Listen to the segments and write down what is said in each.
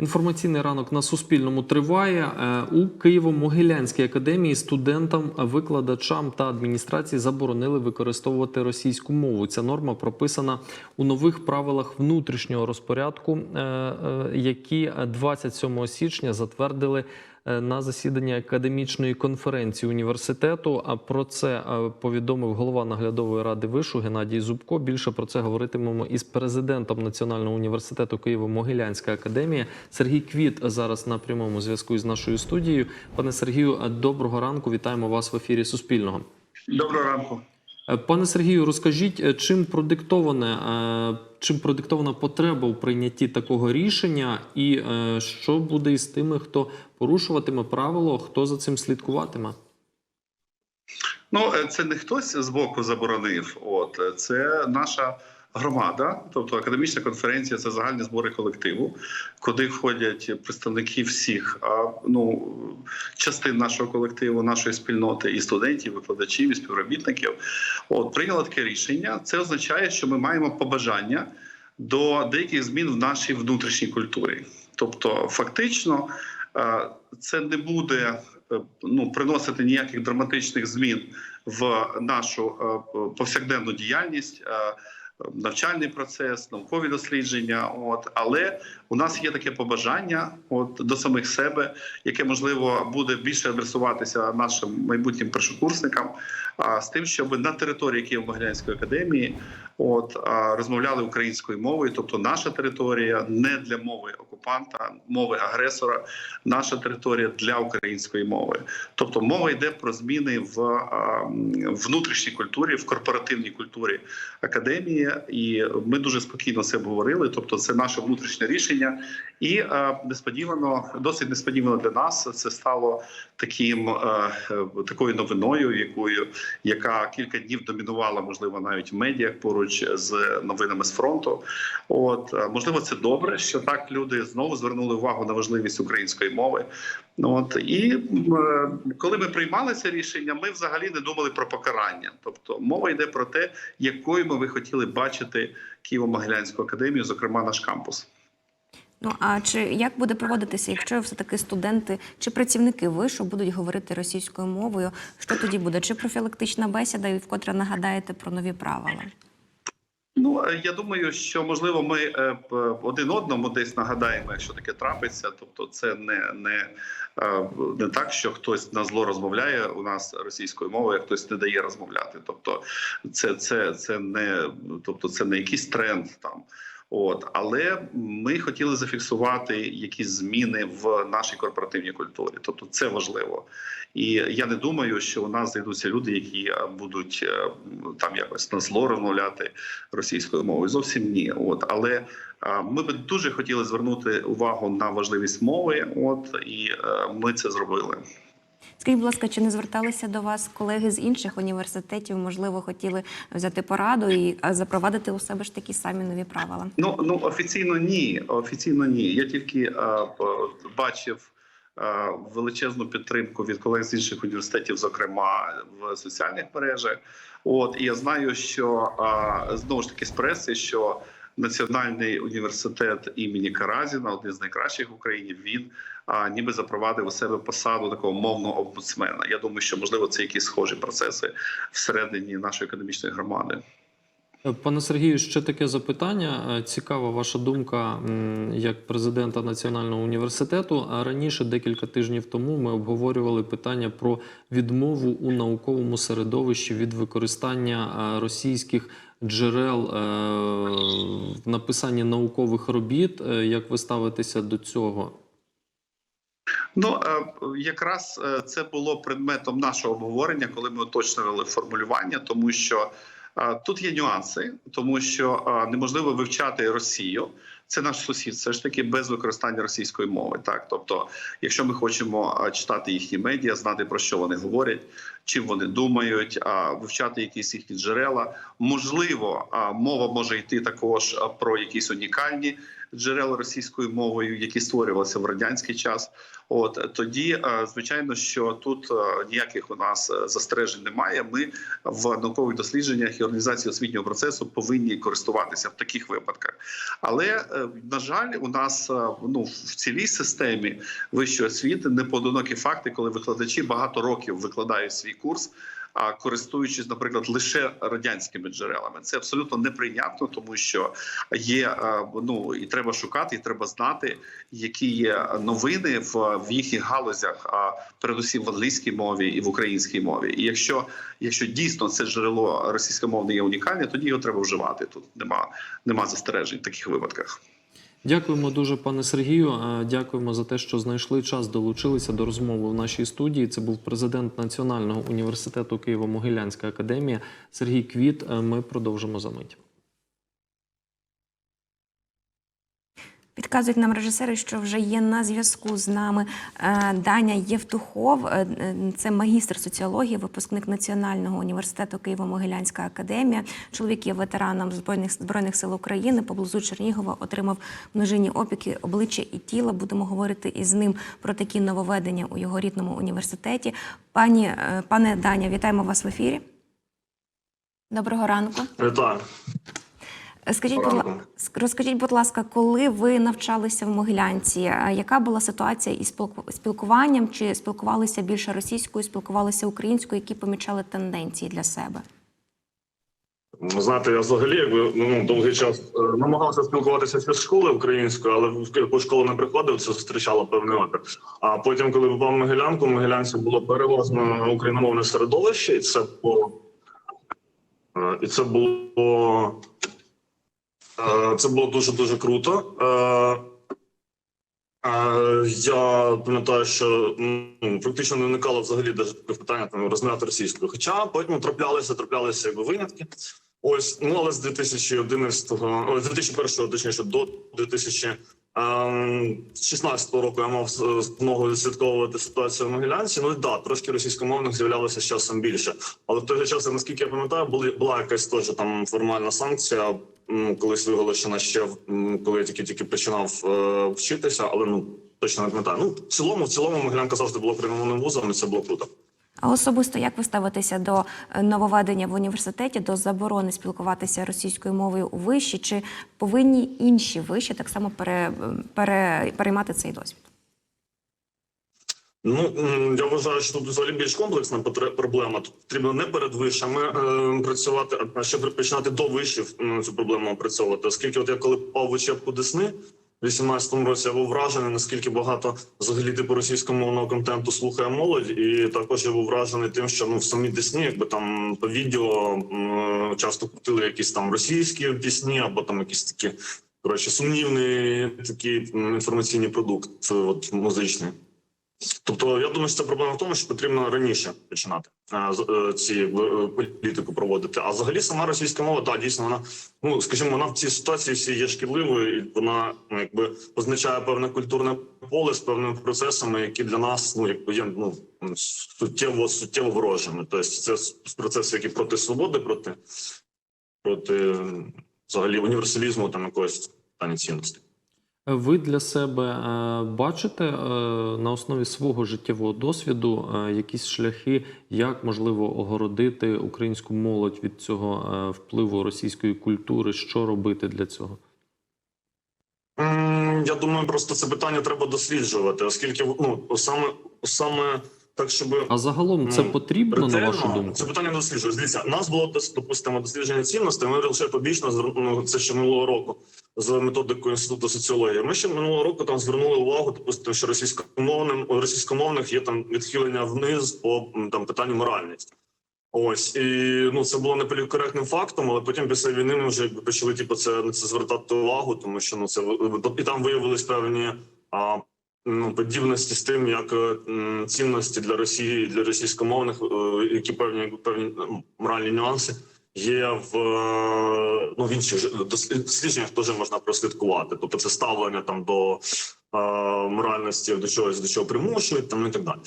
Інформаційний ранок на Суспільному триває. Е, У Києво-Могилянській академії студентам, викладачам та адміністрації заборонили використовувати російську мову. Ця норма прописана у нових правилах внутрішнього розпорядку, е, е, які 27 січня затвердили на засіданні академічної конференції університету. А про це е, повідомив голова наглядової ради вишу Геннадій Зубко. Більше про це говоритимемо із президентом Національного університету Києво-Могилянська академія Сергій Квіт зараз на прямому зв'язку із нашою студією. Пане Сергію, доброго ранку. Вітаємо вас в ефірі Суспільного. Доброго ранку. Е, Пане Сергію, розкажіть, е, чим продиктоване, е, чим продиктована потреба у прийнятті такого рішення, і що буде із тими, хто порушуватиме правило, хто за цим слідкуватиме? Ну це не хтось з боку заборонив. От це наша громада, тобто академічна конференція, це загальні збори колективу, куди входять представники всіх ну, частин нашого колективу, нашої спільноти, і студентів, і викладачів, і співробітників. От прийняло таке рішення. Це означає, що ми маємо побажання до деяких змін в нашій внутрішній культурі. Тобто, фактично, е, це не буде е, ну, приносити ніяких драматичних змін в нашу е, повсякденну діяльність. Навчальний процес, наукові дослідження, от. Але у нас є таке побажання, от до самих себе, яке можливо буде більше адресуватися нашим майбутнім першокурсникам, а з тим, щоб на території Києво-Могилянської академії от розмовляли українською мовою, тобто наша територія не для мови окупанта, мови агресора, наша територія для української мови. Тобто мова йде про зміни в внутрішній культурі, в корпоративній культурі академії, і ми дуже спокійно це обговорили. Тобто, це наше внутрішнє рішення, і а, несподівано, досить несподівано для нас, це стало таким е, такою новиною, якою яка кілька днів домінувала, можливо, навіть в медіях поруч з новинами з фронту. От е, можливо, це добре, що так люди знову звернули увагу на важливість української мови. От і е, коли ми приймали це рішення, ми взагалі не думали про покарання. Тобто мова йде про те, якою би хотіли бачити Києво-Могилянську академію, зокрема наш кампус. Ну а чи як буде проводитися, якщо все таки студенти чи працівники вишу будуть говорити російською мовою? Що тоді буде? Чи профілактична бесіда, і вкотре нагадаєте про нові правила? Ну е, я думаю, що можливо ми е, один одному десь нагадаємо, якщо таке трапиться. Тобто, це не, не, е, не так, що хтось на зло розмовляє у нас російською мовою, а хтось не дає розмовляти. Тобто, це, це, це не тобто, це не якийсь тренд там. От, але ми хотіли зафіксувати якісь зміни в нашій корпоративній культурі. Тобто, це важливо. І я не думаю, що у нас зайдуться люди, які е, будуть е, там якось на зло розмовляти російською мовою. Зовсім ні. От але е, ми би дуже хотіли звернути увагу на важливість мови. От і ми це зробили. Скажіть, будь ласка, чи не зверталися до вас колеги з інших університетів? Можливо, хотіли взяти пораду і запровадити у себе ж такі самі нові правила? Ну ну офіційно ні. Офіційно ні. Я тільки е, б- бачив. е, Величезну підтримку від колег з інших університетів, зокрема в соціальних мережах. От і я знаю, що е, знову ж таки з преси, що Національний університет імені Каразіна, один з найкращих в Україні, він а, ніби запровадив у себе посаду такого мовного омбудсмена. Я думаю, що можливо це якісь схожі процеси всередині нашої академічної громади. Пане Сергію, ще таке запитання. Е, Цікава ваша думка як президента Національного університету. А раніше, декілька тижнів тому, ми обговорювали питання про відмову у науковому середовищі від використання е, російських джерел е, в написанні наукових робіт. Як ви ставитеся до цього? Ну якраз це було предметом нашого обговорення, коли ми уточнювали формулювання, тому що тут є нюанси, тому що неможливо вивчати Росію. Це наш сусід, все ж таки без використання російської мови. Так, тобто, якщо ми хочемо читати їхні медіа, знати про що вони говорять, чим вони думають, а вивчати якісь їхні джерела, можливо, мова може йти також про якісь унікальні джерел російською мовою, які створювалися в радянський час. От тоді, е, звичайно, що тут е, ніяких у нас е, застережень немає. Ми в наукових дослідженнях і організації освітнього процесу повинні користуватися в таких випадках. Але на жаль, у нас ну в цілій системі вищої освіти непоодинокі факти, коли викладачі багато років викладають свій курс. А користуючись, наприклад, лише радянськими джерелами, це абсолютно неприйнятно, тому що є е, ну і треба шукати, і треба знати, які є новини в, в їхніх галузях, а передусім в англійській мові і в українській мові. І якщо, якщо дійсно це джерело російськомовне є унікальне, тоді його треба вживати. Тут нема, нема застережень в таких випадках. Дякуємо дуже, пане Сергію. Дякуємо за те, що знайшли час, долучилися до розмови в нашій студії. Це був президент Національного університету Києво-Могилянська академія Сергій Квіт. Ми продовжимо за мить. Підказують нам режисери, що вже є на зв'язку з нами е, Даня Євтухов. Е, е, Це магістр соціології, випускник Національного університету Києво-Могилянська академія. Чоловік є ветераном збройних збройних сил України. Поблизу Чернігова отримав множинні опіки обличчя і тіла. Будемо говорити із ним про такі нововведення у його рідному університеті. Пані пане Даня, вітаємо вас в ефірі. Доброго ранку. Вітаю. Скажіть, будь ласка, розкажіть, будь ласка, коли ви навчалися в Могилянці, яка була ситуація із спілку- спілкуванням? Чи спілкувалися більше російською, спілкувалися українською, які помічали тенденції для себе? Знаєте, я взагалі якби ну довгий час е, намагався спілкуватися ще з школи українською, але в яку школу не приходив, це зустрічало певний опір. А потім, коли попав в Могилянку, в Могилянці було переважно україномовне середовище, і це було е, і це було це було дуже дуже круто. Е, Е, Я пам'ятаю, що ну, практично не виникало взагалі даже питання там розмовляти російською. Хоча потім траплялися, траплялися якби винятки. Ось, ну але з 2011-го, з 2001-го, точніше, до 2016 року я мав змогу відслідковувати ситуацію в Могилянці. Ну да, трошки російськомовних з'являлося з часом більше. Але в той же час, наскільки я пам'ятаю, були була якась теж там формальна санкція, колись виголошена ще в- коли я тільки тільки починав е, вчитися, але ну точно не пам'ятаю. Ну в цілому, в цілому Могилянка завжди була україномовним вузом, і це було круто. А особисто як ви ставитеся до е, нововведення в університеті, до заборони спілкуватися російською мовою у виші? Чи повинні інші виші так само пере, пере, переймати цей досвід? Ну я вважаю, що тут взагалі більш комплексна проблема. Тут потрібно не перед вишами е, працювати, а ще починати до вишів цю проблему опрацьовувати. Оскільки, от я коли попав в учебку Десни. У 18-му році я був вражений, наскільки багато взагалі типу російськомовного контенту слухає молодь, і також я був вражений тим, що ну в самій Десні, якби там по відео м, часто крутили якісь там російські пісні, або там якісь такі коротше сумнівний такий м, інформаційний продукт, е, от музичний. Тобто, я думаю, що це проблема в тому, що потрібно раніше починати е, е, ці е, політику проводити. А взагалі сама російська мова, так, дійсно, вона ну скажімо, вона в цій ситуації всі є шкідливою, і вона ну, якби позначає певне культурне поле з певними процесами, які для нас ну якби є ну суттєво суттєво ворожими. Тобто, це процеси, які проти свободи, проти проти взагалі універсалізму там якогось питання цінностей. Ви для себе е, бачите е, на основі свого життєвого досвіду е, якісь шляхи, як можливо огородити українську молодь від цього впливу російської культури? Що робити для цього? Я думаю, просто це питання треба досліджувати, оскільки ну саме саме так, щоб А загалом це Ну, потрібно на вашу думку? це питання досліджує. Дивіться, у нас було допустимо дослідження цінностей. Ми лише побічно ну, це ще минулого року з методикою інституту соціології. Ми ще минулого року там звернули увагу, допустимо, що російськомовним у російськомовних є там відхилення вниз по там питанню моральності. Ось і ну це було неполіткоректним фактом, але потім після війни ми вже якби почали типу, це на це звертати увагу, тому що ну це і там виявились певні а, ну, подібності з тим, як е, цінності для Росії для російськомовних, е, які певні певні ну, моральні нюанси є в е, ну в інших же дос- дослідженнях теж можна прослідкувати. Тобто це ставлення там до моральності до чогось, до чого примушують, там і так далі.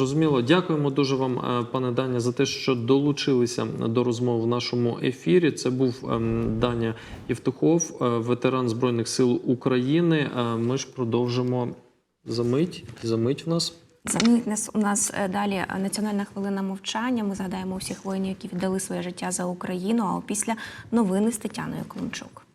Зрозуміло, дякуємо дуже вам, е, пане Даня, за те, що долучилися до розмов в нашому ефірі. Це був ем, Даня Євтухов, е, ветеран Збройних сил України. Е, Ми ж продовжимо за мить. За мить в нас. Замінить нас у нас далі національна хвилина мовчання. Ми згадаємо всіх воїнів, які віддали своє життя за Україну. А опісля новини з Тетяною Климчук.